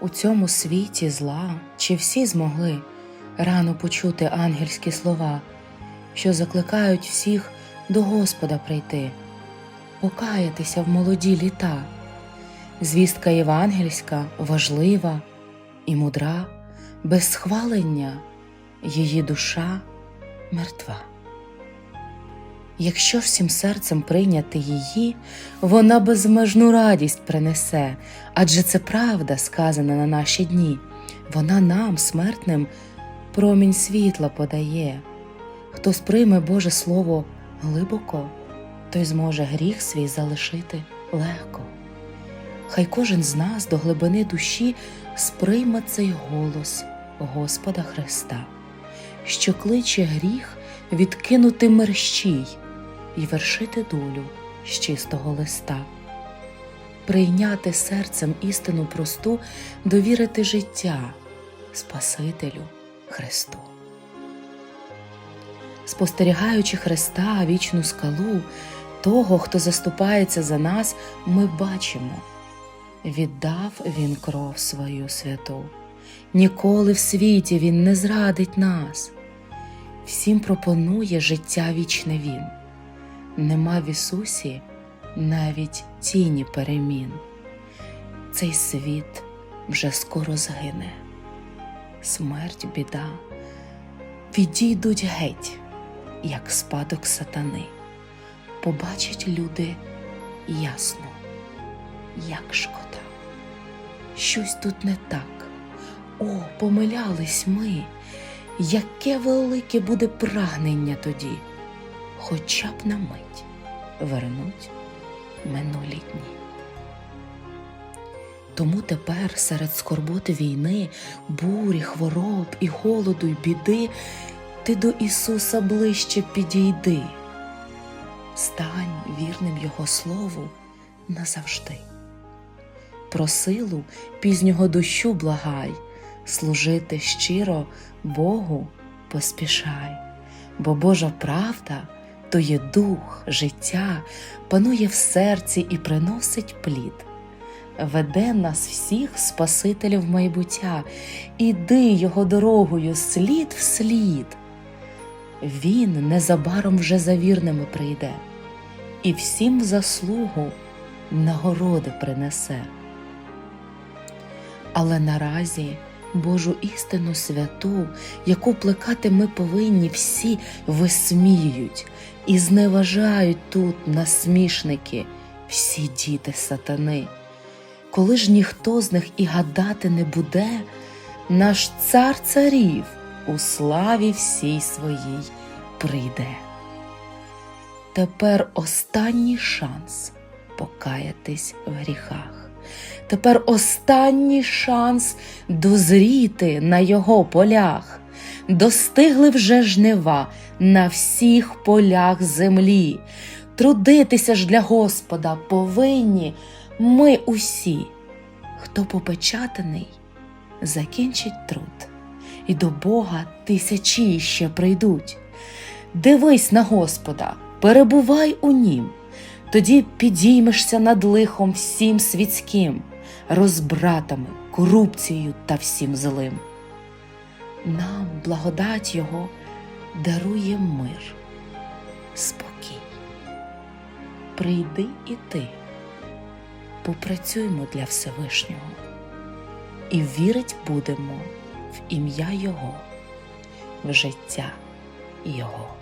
У цьому світі зла чи всі змогли рано почути ангельські слова, що закликають всіх до Господа прийти, покаятися в молоді літа. Звістка євангельська важлива і мудра, без схвалення її душа мертва. Якщо всім серцем прийняти її, вона безмежну радість принесе, адже це правда сказана на наші дні. Вона нам, смертним, промінь світла подає. Хто сприйме Боже Слово глибоко, той зможе гріх свій залишити легко. Хай кожен з нас до глибини душі сприйме цей голос Господа Христа, що кличе гріх відкинути мерщій і вершити долю з чистого листа, прийняти серцем істину просту, довірити життя Спасителю Христу. Спостерігаючи Христа, вічну скалу, того, хто заступається за нас, ми бачимо. Віддав він кров свою святу. Ніколи в світі він не зрадить нас. Всім пропонує життя вічне він. Нема в Ісусі навіть тіні перемін. Цей світ вже скоро згине. Смерть, біда відійдуть геть, як спадок сатани. Побачать люди ясно, як шкода. Щось тут не так. О, помилялись ми. Яке велике буде прагнення тоді, хоча б на мить вернуть минулі дні. Тому тепер серед скорботи війни, бурі, хвороб і голоду й біди, ти до Ісуса ближче підійди, стань вірним Його Слову назавжди. Про силу пізнього дощу благай, служити щиро Богу поспішай, бо Божа правда то є дух, життя, панує в серці і приносить плід. Веде нас всіх Спасителя в майбуття, іди його дорогою слід в слід. Він незабаром вже за вірними прийде, і всім заслугу нагороди принесе. Але наразі Божу істину святу, яку плекати ми повинні всі висміюють і зневажають тут насмішники, всі діти сатани. Коли ж ніхто з них і гадати не буде, наш цар царів у славі всій своїй прийде. Тепер останній шанс покаятись в гріхах. Тепер останній шанс дозріти на його полях. Достигли вже жнива на всіх полях землі. Трудитися ж для Господа повинні ми усі. Хто попечатаний, закінчить труд, і до Бога тисячі ще прийдуть. Дивись на Господа, перебувай у нім, тоді підіймешся над лихом всім світським, розбратами, корупцією та всім злим. Нам благодать Його дарує мир, спокій. Прийди і ти, попрацюймо для Всевишнього і вірить будемо в ім'я Його, в життя Його.